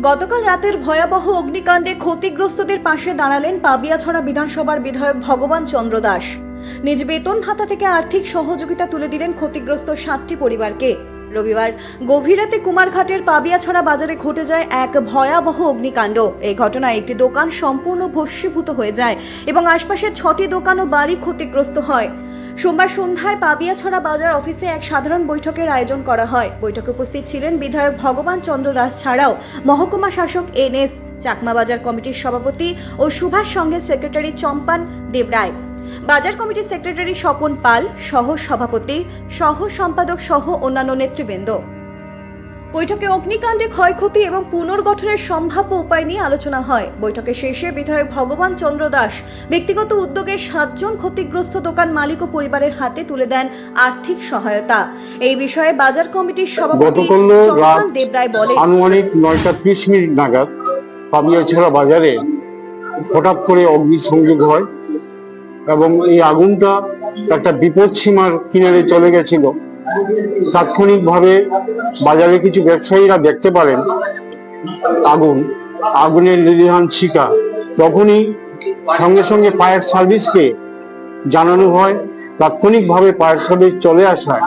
গতকাল রাতের ভয়াবহ অগ্নিকাণ্ডে ক্ষতিগ্রস্তদের পাশে দাঁড়ালেন পাবিয়াছড়া বিধানসভার বিধায়ক ভগবান চন্দ্র দাস। নিজ বেতন ভাতা থেকে আর্থিক সহযোগিতা তুলে দিলেন ক্ষতিগ্রস্ত সাতটি পরিবারকে। রবিবার গভীর রাতে কুমারঘাটের পাবিয়াছড়া বাজারে ঘটে যায় এক ভয়াবহ অগ্নিকাণ্ড। এই ঘটনায় একটি দোকান সম্পূর্ণ ভস্মীভূত হয়ে যায় এবং আশপাশের ছটি দোকান ও বাড়ি ক্ষতিগ্রস্ত হয়। সোমবার সন্ধ্যায় পাবিয়াছড়া বাজার অফিসে এক সাধারণ বৈঠকের আয়োজন করা হয়। বৈঠকে উপস্থিত ছিলেন বিধায়ক ভগবান চন্দ্র দাস ছাড়াও মহকুমা শাসক এন এস চাকমা বাজার কমিটির সভাপতি ও সুভাষ সংঘের সেক্রেটারি চম্পান দেবরায় বাজার কমিটির সেক্রেটারি স্বপন পাল সহ সভাপতি সহ সম্পাদক সহ অন্যান্য নেতৃবৃন্দ। বৈঠকে অগ্নিকাণ্ডে ক্ষয়ক্ষতি এবং পুনর্গঠনের সম্ভাব্য উপায় নিয়ে আলোচনা হয়। বৈঠকে শেষে বিধায়ক ভগবান চন্দ্র দাস ব্যক্তিগত উদ্যোগে সাতজন ক্ষতিগ্রস্ত দোকান মালিক ও পরিবারের হাতে তুলে দেন আর্থিক সহায়তা। এই বিষয়ে বাজার কমিটির সভাপতি চম্পান দেবরায় বলেন। আনুমানিক নয়টা ত্রিশ মিনিট নাগাদ পাবিয়াছড়া বাজারে হঠাৎ করে অগ্নি সংযোগ হয় এবং এই আগুনটা একটা বিপদ সীমার কিনারে চলে গেছিল। তাৎক্ষণিকভাবে বাজারে কিছু ব্যবসায়ীরা দেখতে পারেন আগুন, আগুনের লিলিহান শিকা। তখনই সঙ্গে সঙ্গে ফায়ার সার্ভিসকে জানানো হয়, তাৎক্ষণিকভাবে ফায়ার সার্ভিস চলে আসায়।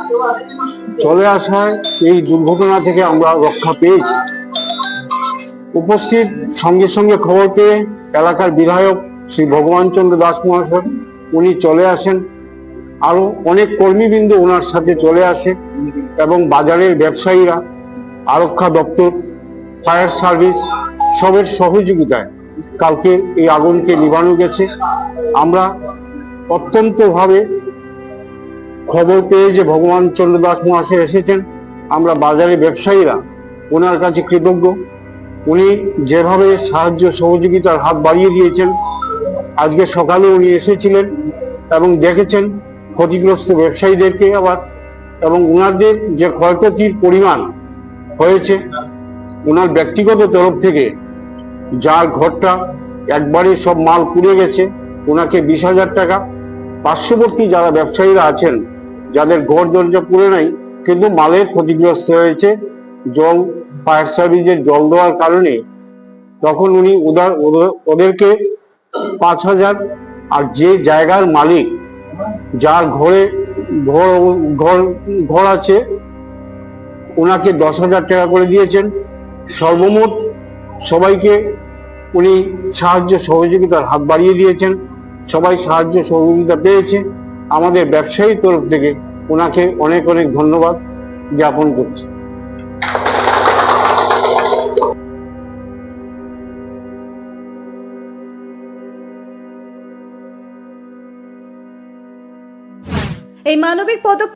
চলে আসায় এই দুর্ঘটনা থেকে আমরা রক্ষা পেয়েছি। উপস্থিত সঙ্গে সঙ্গে খবর পেয়ে এলাকার বিধায়ক শ্রী ভগবান চন্দ্র দাস মহাশয়, উনি চলে আসেন। আরও অনেক কর্মীবৃন্দ ওনার সাথে চলে আসে এবং বাজারের ব্যবসায়ীরা, আরক্ষা দপ্তর, ফায়ার সার্ভিস সবের সহযোগিতায় কালকে এই আগুনকে নিভানো গেছে। আমরা অত্যন্তভাবে খবর পেয়ে যে ভগবান চন্দ্র দাস মহাশয় এসেছেন, আমরা বাজারে ব্যবসায়ীরা ওনার কাছে কৃতজ্ঞ। উনি যেভাবে সাহায্য সহযোগিতার হাত বাড়িয়ে দিয়েছেন, আজকে সকালে উনি এসেছিলেন এবং দেখেছেন ক্ষতিগ্রস্ত ব্যবসায়ীদেরকে আবার এবং ওনাদের যে ক্ষয়ক্ষতির পরিমাণ হয়েছে ওনার ব্যক্তিগত তরফ থেকে যার ঘরটা একবারে সব মাল পুড়ে গেছে ওনাকে বিশ হাজার টাকা। পার্শ্ববর্তী যারা ব্যবসায়ীরা আছেন, যাদের ঘর দরজা পুড়ে নাই, কিন্তু মালের ক্ষতিগ্রস্ত হয়েছে, জল, ফায়ার সার্ভিসের জল দেওয়ার কারণে, তখন উনি ওদের- ওদেরকে পাঁচ হাজার আর যে জায়গার মালিক যার ঘরে ঘর ঘর ঘর আছে, ওনাকে দশ হাজার টাকা করে দিয়েছেন। সর্বমোট সবাইকে উনি সাহায্য সহযোগিতার হাত বাড়িয়ে দিয়েছেন। সবাই সাহায্য সহযোগিতা পেয়েছে। আমাদের ব্যবসায়ীর তরফ থেকে ওনাকে অনেক অনেক ধন্যবাদ জ্ঞাপন করছি। এই মানবিক পদক্ষেপ